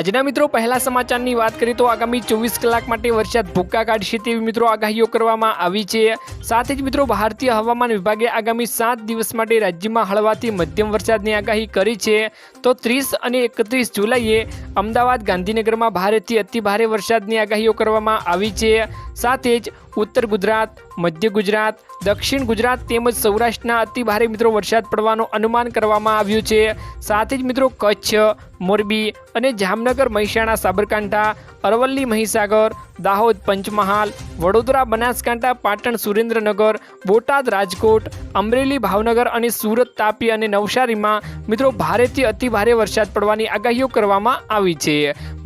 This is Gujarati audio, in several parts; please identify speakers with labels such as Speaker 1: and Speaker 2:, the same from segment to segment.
Speaker 1: આજના મિત્રો, પહેલા સમાચારની વાત કરીએ તો આગામી ચોવીસ કલાક માટે વરસાદ ભૂક્કા કાઢશે તેવી મિત્રો આગાહીઓ કરવામાં આવી છે. સાથે જ મિત્રો, ભારતીય હવામાન વિભાગે આગામી સાત દિવસ માટે રાજ્યમાં હળવાથી મધ્યમ વરસાદની આગાહી કરી છે. તો ત્રીસ અને એકત્રીસ જુલાઈએ અમદાવાદ, ગાંધીનગરમાં ભારેથી અતિભારે વરસાદની આગાહીઓ કરવામાં આવી છે. સાથે જ ઉત્તર ગુજરાત, મધ્ય ગુજરાત દક્ષિણ ગુજરાત તેમજ સૌરાષ્ટ્રના અતિ ભારે મિત્રો વરસાદ પડવાનું અનુમાન કરવામાં આવ્યું છે. સાથે જ મિત્રો કચ્છ, મોરબી અને જામનગર, મહેસાણા, સાબરકાંઠા, અરવલ્લી, મહીસાગર, દાહોદ, પંચમહાલ, વડોદરા, બનાસકાંઠા, પાટણ, સુરેન્દ્રનગર, બોટાદ, રાજકોટ, અમરેલી, ભાવનગર અને સુરત, તાપી અને નવસારીમાં મિત્રો ભારેથી અતિ ભારે વરસાદ પડવાની આગાહીઓ કરવામાં આવી છે.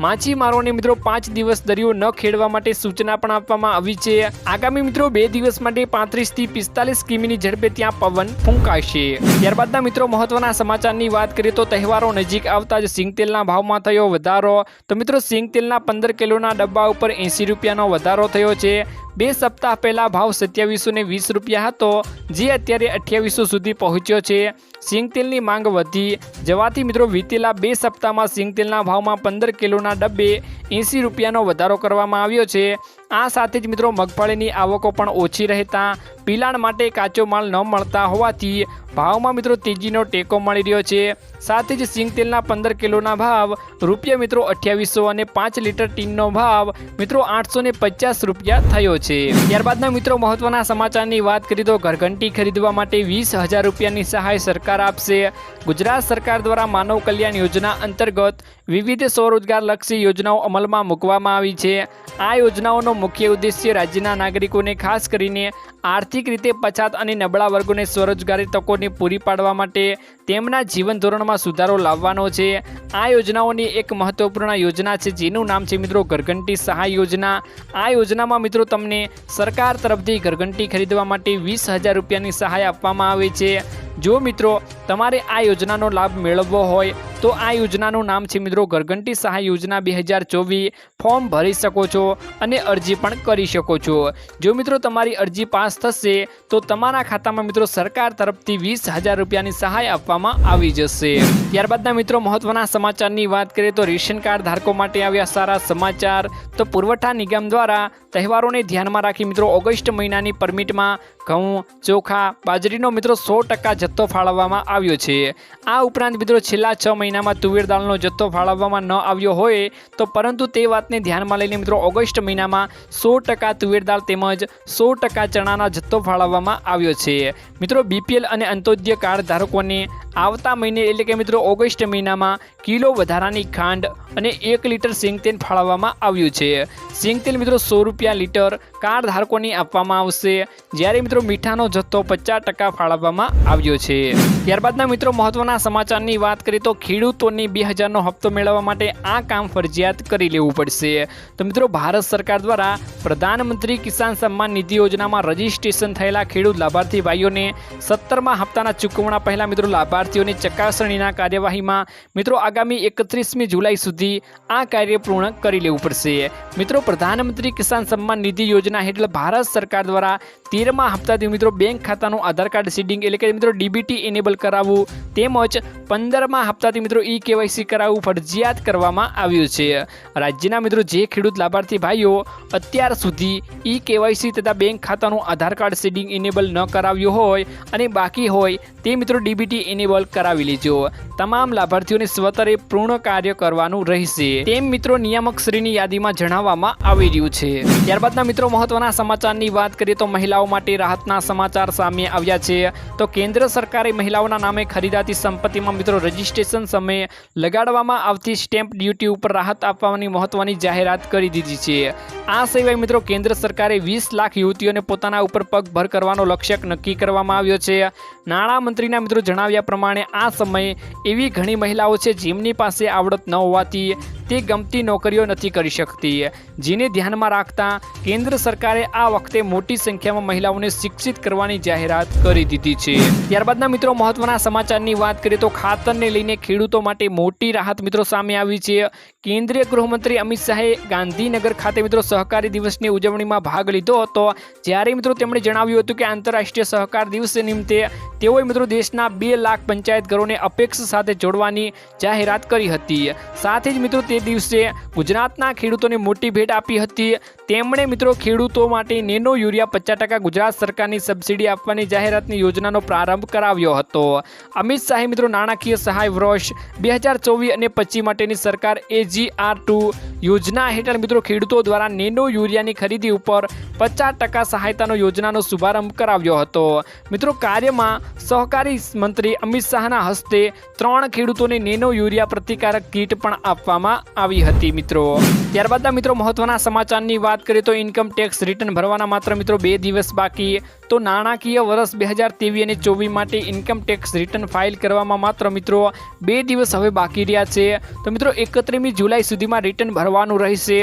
Speaker 1: માછીમારોને મિત્રો પાંચ દિવસ દરિયો ન ખેડવા માટે સૂચના પણ આપવામાં આવી છે. આગામી મિત્રો બે દિવસ માટે પાંત્રીસથી પિસ્તાલીસ કિમીની ઝડપે ત્યાં પવન ફૂંકાશે. ત્યારબાદના મિત્રો, મહત્વના સમાચારની વાત કરીએ તો તહેવારો નજીક આવતા જ સિંગતેલના ભાવમાં થયો વધારો. તો મિત્રો સિંગતેલના પંદર કિલોના ડબ્બા ઉપર એંસી રૂપિયાનો વધારો થયો છે. બે સપ્તાહ પહેલાં ભાવ સત્યાવીસો વીસ રૂપિયા હતો, જે અત્યારે અઠ્યાવીસો સુધી પહોંચ્યો છે. સિંગતેલની માંગ વધી. જવાથી મિત્રો, વીતેલા બે સપ્તાહમાં સિંગતેલના ભાવમાં પંદર કિલોના ડબ્બે એંસી રૂપિયાનો વધારો કરવામાં આવ્યો છે. આ સાથે જ મિત્રો, મગફળીની આવકો પણ ઓછી રહેતા, પિલાણ માટે કાચો માલ ન મળતા હોવાથી ભાવમાં મિત્રો તેજીનો ટેકો મળી રહ્યો છે. સાથે જ સિંગતેલના પંદર કિલોના ભાવ રૂપિયા મિત્રો અઠ્યાવીસો અને પાંચ લીટર ટીનનો ભાવ મિત્રો આઠસો પચાસ રૂપિયા થયો છે. ત્યારબાદના મિત્રો, મહત્વના સમાચારની વાત કરીએ તો ઘરઘંટી ખરીદવા માટે વીસ હજાર રૂપિયાની સહાય સરકાર આપશે. ગુજરાત સરકાર દ્વારા માનવ કલ્યાણ યોજના અંતર્ગત વિવિધ સ્વરોજગારલક્ષી યોજનાઓ અમલમાં મૂકવામાં આવી છે. આ યોજનાઓનો મુખ્ય ઉદ્દેશ્ય રાજ્યના નાગરિકોને ખાસ કરીને આર્થિક રીતે પછાત અને નબળા વર્ગોને સ્વરોજગારી તકોને પૂરી પાડવા માટે તેમના જીવન ધોરણમાં સુધારો લાવવાનો છે. આ યોજનાઓની એક મહત્વપૂર્ણ યોજના છે જેનું નામ છે મિત્રો ઘરઘંટી સહાય યોજના. આ યોજનામાં મિત્રો તમને સરકાર તરફથી ઘરઘંટી ખરીદવા માટે વીસ હજાર રૂપિયાની સહાય આપવામાં આવે છે. જો મિત્રો તમારે આ યોજનાનો લાભ મેળવવો હોય તો આ યોજનાનું નામ છે મિત્રો ઘરઘંટી સહાય યોજના બે હજાર ચોવીસ. ફોર્મ ભરી શકો છો અને અરજી પણ કરી શકો છો. જો મિત્રો તમારી અરજી પાસ થશે, તો તમારા ખાતામાં મિત્રો સરકાર તરફથી વીસ હજાર રૂપિયાની સહાય આપવામાં આવી જશે. ત્યારબાદના મિત્રો મહત્વના સમાચારની વાત કરીએ તો રેશન કાર્ડ ધારકો માટે આવ્યા સારા સમાચાર. તો પુરવઠા નિગમ દ્વારા તહેવારોને ધ્યાનમાં રાખી મિત્રો ઓગસ્ટ મહિનાની પરમિટમાં ઘઉં, ચોખા, બાજરીનો મિત્રો સો ટકા જથ્થો ફાળવવામાં આવ્યો છે. આ ઉપરાંત મિત્રો છેલ્લા છ મહિનામાં તુવેર દાળનો જથ્થો ફાળવવામાં ન આવ્યો હોય તો પરંતુ તે વાતને ધ્યાનમાં લઈને મિત્રો ઓગસ્ટ મહિનામાં સો ટકા તુવેર દાળ તેમજ સો ટકા ચણાના જથ્થો ફાળવવામાં આવ્યો છે. મિત્રો બીપીએલ અને અંત્યોદય કાર્ડ ધારકોને આવતા મહિને એટલે કે મિત્રો ઓગસ્ટ મહિનામાં કિલો વધારાની ખાંડ અને એક લીટર સિંગતેલ ફાળવવામાં આવ્યું છે. સિંગતેલ મિત્રો સો રૂપિયા લીટર કાર્ડ ધારકોને આપવામાં આવશે. જ્યારે મિત્રો મીઠાનો જથ્થો પચાસ ટકા ફાળવવામાં આવ્યો છે. ત્યારબાદના મિત્રો મહત્વના સમાચારની વાત કરીએ તો ખેડૂતોની બે હજારનો હપ્તો મેળવવા માટે આ કામ ફરજિયાત કરી લેવું પડશે. તો મિત્રો, ભારત સરકાર દ્વારા પ્રધાનમંત્રી કિસાન સન્માન નિધિ યોજનામાં રજીસ્ટ્રેશન થયેલા ખેડૂત લાભાર્થી ભાઈઓને સત્તરમાં હપ્તાના ચૂકવણા પહેલાં મિત્રો લાભાર્થીઓની ચકાસણીના કાર્યવાહીમાં મિત્રો આગામી એકત્રીસમી જુલાઈ સુધી આ કાર્ય પૂર્ણ કરી લેવું પડશે. મિત્રો, પ્રધાનમંત્રી કિસાન સન્માન નિધિ યોજના હેઠળ ભારત સરકાર દ્વારા તેરમા હપ્તાથી મિત્રો બેંક ખાતાનું આધાર કાર્ડ સીડિંગ એટલે કે મિત્રો ડીબીટી એનેબલ કરાવવું તેમજ પંદરમા હપ્તાથી મિત્રો ઈ કેવાયસી કરાવવું ફરજિયાત કરવામાં આવ્યું છે. રાજ્યના મિત્રો જે ખેડૂત લાભાર્થી ભાઈઓ અત્યાર સુધી ઈ કેવાયસી તથા બેંક ખાતાનું આધાર કાર્ડ સેડિંગ ઇનેબલ ન કરાવ્યું હોય અને બાકી હોય તે મિત્રો ડીબીટી ઇનેબલ કરાવી લેજો. તમામ લાભાર્થીઓને સ્વતરે પૂર્ણ કાર્ય કરવાનું રહેશે. તેમ મિત્રો નિયામક શ્રીની યાદીમાં જણાવવામાં આવી રહ્યું છે. ત્યારબાદના મિત્રો મહત્વના સમાચારની વાત કરીએ તો મહિલાઓ માટે રાહતના સમાચાર સામે આવ્યા છે. તો કેન્દ્ર સરકારે મહિલાઓના નામે ખરીદાતી સંપત્તિમાં મિત્રો રજીસ્ટ્રેશન સમયે લગાડવામાં આવતી સ્ટેમ્પ ડ્યુટી ઉપર રાહત આપવાની મહત્વની જાહેરાત કરી દીધી છે. આ સિવાય મિત્રો કેન્દ્ર સરકારે વીસ લાખ યુવતીઓને પોતાના ઉપર પગભર કરવાનો લક્ષ્યક નક્કી કરવામાં આવ્યો છે. નાણામંત્રીના મિત્રો જણાવ્યા પ્રમાણે આ સમયે એવી ઘણી મહિલાઓ છે જેમની પાસે આવડત ન હોવાથી તે ગમતી નોકરીઓ નથી કરી શકતી. જેને ધ્યાનમાં રાખતા કેન્દ્ર સરકારે આ વખતે મોટી સંખ્યામાં મહિલાઓને શિક્ષિત કરવાની જાહેરાત કરી દીધી છે. ત્યારબાદના મિત્રો, મહત્વના સમાચારની વાત કરીએ તો ખાતરને લઈને ખેડૂતો માટે મોટી રાહત મિત્રો સામે આવી છે. કેન્દ્રીય ગૃહમંત્રી અમિત શાહે ગાંધીનગર ખાતે મિત્રો સહકારી દિવસની ઉજવણીમાં ભાગ લીધો હતો. જ્યારે મિત્રો તેમણે જણાવ્યું હતું કે આંતરરાષ્ટ્રીય સહકાર દિવસ નિમિત્તે તેઓએ મિત્રો દેશના બે લાખ પંચાયત ઘરોને અપેક્ષ સાથે જોડવાની જાહેરાત કરી હતી. સાથે જ મિત્રો તે દિવસે ગુજરાતના ખેડૂતોને મોટી ભેટ આપી હતી. તેમણે મિત્રો ખેડૂતો માટે નેનો યુરિયા પચાસ ટકા ગુજરાત સરકારની સબસિડી આપવાની જાહેરાતની યોજનાનો પ્રારંભ કરાવ્યો હતો. અમિત શાહે મિત્રો નાણાકીય સહાય વર્ષ બે હજાર ચોવીસ અને પચીસ માટેની સરકાર એજીઆર ટુ યોજના હેઠળ મિત્રો ખેડૂતો દ્વારા નેનો યુરિયાની ખરીદી ઉપર પચાસ ટકા સહાયતાનો યોજનાનો શુભારંભ કરાવ્યો હતો. મિત્રો કાર્યમાં સહકારી મંત્રી અમિત શાહના હસ્તે ત્રણ ખેડૂતોને નેનો યુરિયા પ્રતિકારક કીટ પણ આપવામાં આવી હતી મિત્રો. ત્યારબાદના મિત્રો મહત્વના સમાચારની વાત કરીએ તો ઇન્કમ ટેક્સ રિટર્ન ભરવાના માત્ર મિત્રો બે દિવસ બાકી તો નાણાકીય વર્ષ બે હજાર ત્રેવીસ અને ચોવીસ માટે ઇન્કમ ટેક્સ રિટર્ન ફાઇલ કરવામાં માત્ર મિત્રો બે દિવસ હવે બાકી રહ્યા છે. તો મિત્રો એકત્રીમી જુલાઈ સુધીમાં રિટર્ન ભરવાનું રહેશે.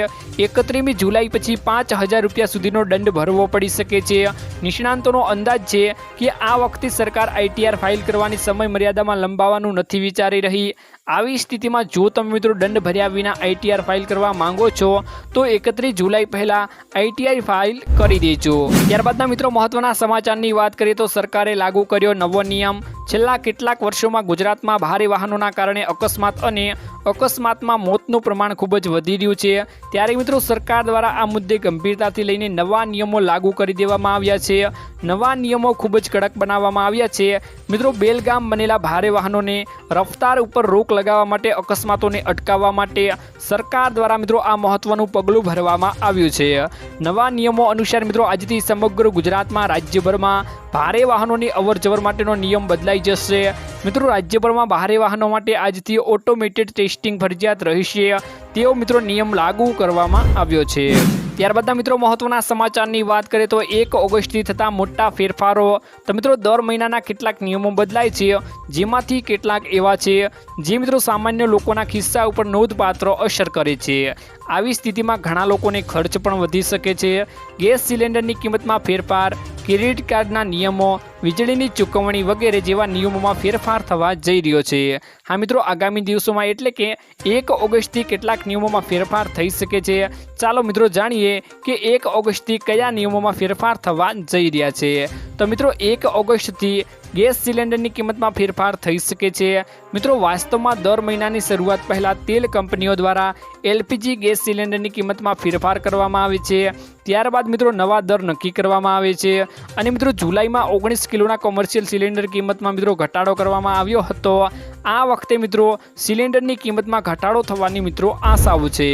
Speaker 1: એકત્રીમી જુલાઈ પછી પાંચ હજાર રૂપિયા સુધીનો દંડ ભરવો પડી શકે છે. નિષ્ણાંતોનો અંદાજ છે કે આ વખતે સરકાર આઈટીઆર ફાઇલ કરવાની સમય મર્યાદામાં લંબાવવાનું નથી વિચારી રહી. આવી સ્થિતિમાં જો તમે મિત્રો દંડ ભર્યા વિના આઈટીઆર ફાઇલ કરવા માંગો છો, તો એકત્રીસ જુલાઈ પહેલાં આઈટીઆર ફાઇલ કરી દેજો. ત્યારબાદના મિત્રો મહત્વના સમાચારની વાત કરીએ તો સરકારે લાગુ કર્યો નવો નિયમ. છેલ્લા કેટલાક વર્ષોમાં ગુજરાતમાં ભારે વાહનોના કારણે અકસ્માત અને અકસ્માતમાં મોતનું પ્રમાણ ખૂબ જ વધી રહ્યું છે. ત્યારે મિત્રો સરકાર દ્વારા આ મુદ્દે ગંભીરતાથી લઈને નવા નિયમો લાગુ કરી દેવામાં આવ્યા છે. નવા નિયમો ખૂબ જ કડક બનાવવામાં આવ્યા છે. મિત્રો, બેલગામ બનેલા ભારે વાહનોને રફતાર ઉપર રોક લગાવવા માટે અકસ્માતોને અટકાવવા માટે સરકાર દ્વારા મિત્રો આ મહત્વનું પગલું ભરવામાં આવ્યું છે. નવા નિયમો અનુસાર મિત્રો, આજથી સમગ્ર ગુજરાતમાં રાજ્યભરમાં ભારે વાહનોની અવરજવર માટેનો નિયમ બદલાઈ જશે. મિત્રો, રાજ્યભરમાં ભારે વાહનો માટે આજથી ઓટોમેટેડ ટેસ્ટિંગ ફરજિયાત રહેશે. તેવો મિત્રો નિયમ લાગુ કરવામાં આવ્યો છે. ત્યારબાદના મિત્રો મહત્વના સમાચારની વાત કરીએ તો એક ઓગસ્ટથી થતા મોટા ફેરફારો. તો મિત્રો દર મહિનાના કેટલાક નિયમો બદલાય છે, જેમાંથી કેટલાક એવા છે, જે મિત્રો સામાન્ય લોકોના ખિસ્સા ઉપર નોંધપાત્ર અસર કરે છે. આવી સ્થિતિમાં ઘણા લોકોને ખર્ચ પણ વધી શકે છે. ગેસ સિલિન્ડરની કિંમતમાં ફેરફાર, ક્રેડિટ કાર્ડના નિયમો, વીજળીની ચૂકવણી વગેરે જેવા નિયમોમાં ફેરફાર થવા જઈ રહ્યો છે. હા મિત્રો, આગામી દિવસોમાં એટલે કે એક ઓગસ્ટથી કેટલાક નિયમોમાં ફેરફાર થઈ શકે છે. ચાલો મિત્રો જાણીએ કે એક ઓગસ્ટથી કયા નિયમોમાં ફેરફાર થવા જઈ રહ્યા છે. તો મિત્રો, એક ઓગસ્ટથી ગેસ સિલિન્ડરની કિંમતમાં ફેરફાર થઈ શકે છે. મિત્રો, વાસ્તવમાં દર મહિનાની શરૂઆત પહેલાં તેલ કંપનીઓ દ્વારા એલપીજી ગેસ સિલિન્ડરની કિંમતમાં ફેરફાર કરવામાં આવે છે. ત્યારબાદ મિત્રો, નવા દર નક્કી કરવામાં આવે છે. અને મિત્રો, જુલાઈમાં ઓગણીસ કિલોના કોમર્શિયલ સિલિન્ડર કિંમતમાં મિત્રો, ઘટાડો કરવામાં આવ્યો હતો. આ વખતે મિત્રો સિલિન્ડરની કિંમતમાં ઘટાડો થવાની મિત્રો આશાઓ છે.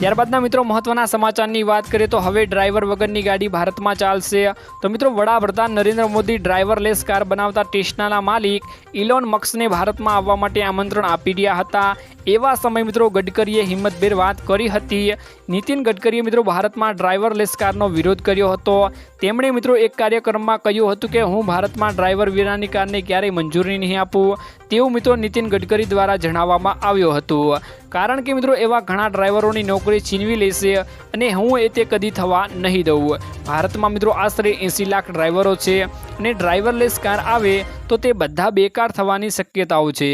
Speaker 1: ત્યારબાદના મિત્રો મહત્વના સમાચારની વાત કરીએ તો હવે ડ્રાઈવર વગરની ગાડી ભારતમાં ચાલશે. તો મિત્રો વડાપ્રધાન નરેન્દ્ર મોદી ડ્રાઈવરલેસ કાર બનાવતા ટેસ્લાના માલિક ઇલોન મક્સને ભારતમાં આવવા માટે આમંત્રણ આપી રહ્યા હતા. એવા સમય મિત્રો ગડકરીએ હિંમતભેર વાત કરી હતી. નીતિન ગડકરીએ મિત્રો ભારતમાં ડ્રાઈવરલેસ કારનો વિરોધ કર્યો હતો. તેમણે મિત્રો એક કાર્યક્રમમાં કહ્યું હતું કે હું ભારતમાં ડ્રાઈવર વિનાની કારને ક્યારેય મંજૂરી નહીં આપું, તેવું મિત્રો નીતિન ગડકરી દ્વારા જણાવવામાં આવ્યું હતું. કારણ કે મિત્રો એવા ઘણા ડ્રાઈવરોની નોકરી છીનવી લેશે અને હું એ તે કદી થવા નહીં દઉં. ભારતમાં મિત્રો આશરે એંસી લાખ ડ્રાઈવરો છે અને ડ્રાઈવરલેસ કાર આવે તો તે બધા બેકાર થવાની શક્યતાઓ છે.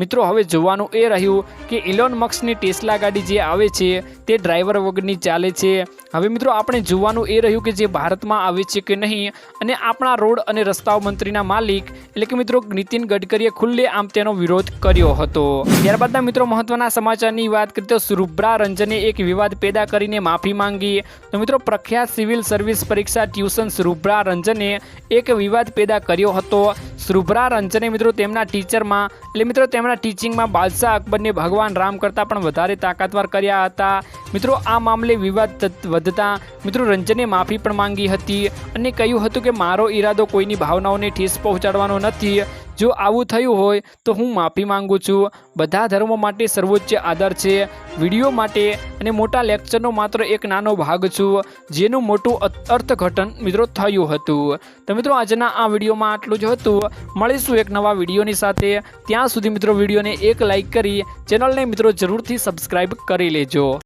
Speaker 1: મિત્રો હવે જોવાનું એ રહ્યું કે ઇલોન મક્સની ટેસ્લા ગાડી જે આવે છે તે ડ્રાઈવર વગરની ચાલે છે. હવે મિત્રો આપણે જોવાનું એ રહ્યું કે જે ભારતમાં આવે છે કે નહીં અને આપણા રોડ અને રસ્તાઓ મંત્રીના માલિક એટલે કે મિત્રો નીતિન ગડકરીએ ખુલ્લે આમ તેનો વિરોધ કર્યો હતો. ત્યારબાદના મિત્રો મહત્વના સમાચારની વાત કરીએ તો સુરુબ્રા રંજને એક વિવાદ પેદા કરીને માફી માંગી. તો મિત્રો પ્રખ્યાત સિવિલ સર્વિસ પરીક્ષા ટ્યુશન સુરુબ્રા રંજને એક વિવાદ પેદા કર્યો હતો. સુરુબ્રા રંજને મિત્રો તેમના ટીચરમાં, એટલે મિત્રો તેમના ટીચિંગમાં બાદશાહ અકબરને ભગવાન રામ કરતાં પણ વધારે તાકાતવાર કર્યા હતા. મિત્રો આ મામલે વિવાદ વધતા મિત્રો રંજને માફી પણ માંગી હતી અને કહ્યું હતું કે મારો ઈરાદો કોઈની ભાવનાઓને ઠેસ પહોંચાડવાનો નથી. જો આવું થયું હોય તો હું માફી માંગુ છું. બધા ધર્મો માટે સર્વોચ્ચ આદર છે. વીડિયો માટે અને મોટા લેક્ચરનો માત્ર એક નાનો ભાગ છું. જેનું મોટું અર્થઘટન મિત્રો થયું હતું. તો મિત્રો આજના આ વિડીયોમાં આટલું જ હતું. મળીશું એક નવા વિડીયોની સાથે. ત્યાં સુધી મિત્રો વિડીયોને એક લાઈક કરી. ચેનલને મિત્રો જરૂરથી સબસ્ક્રાઈબ કરી લેજો.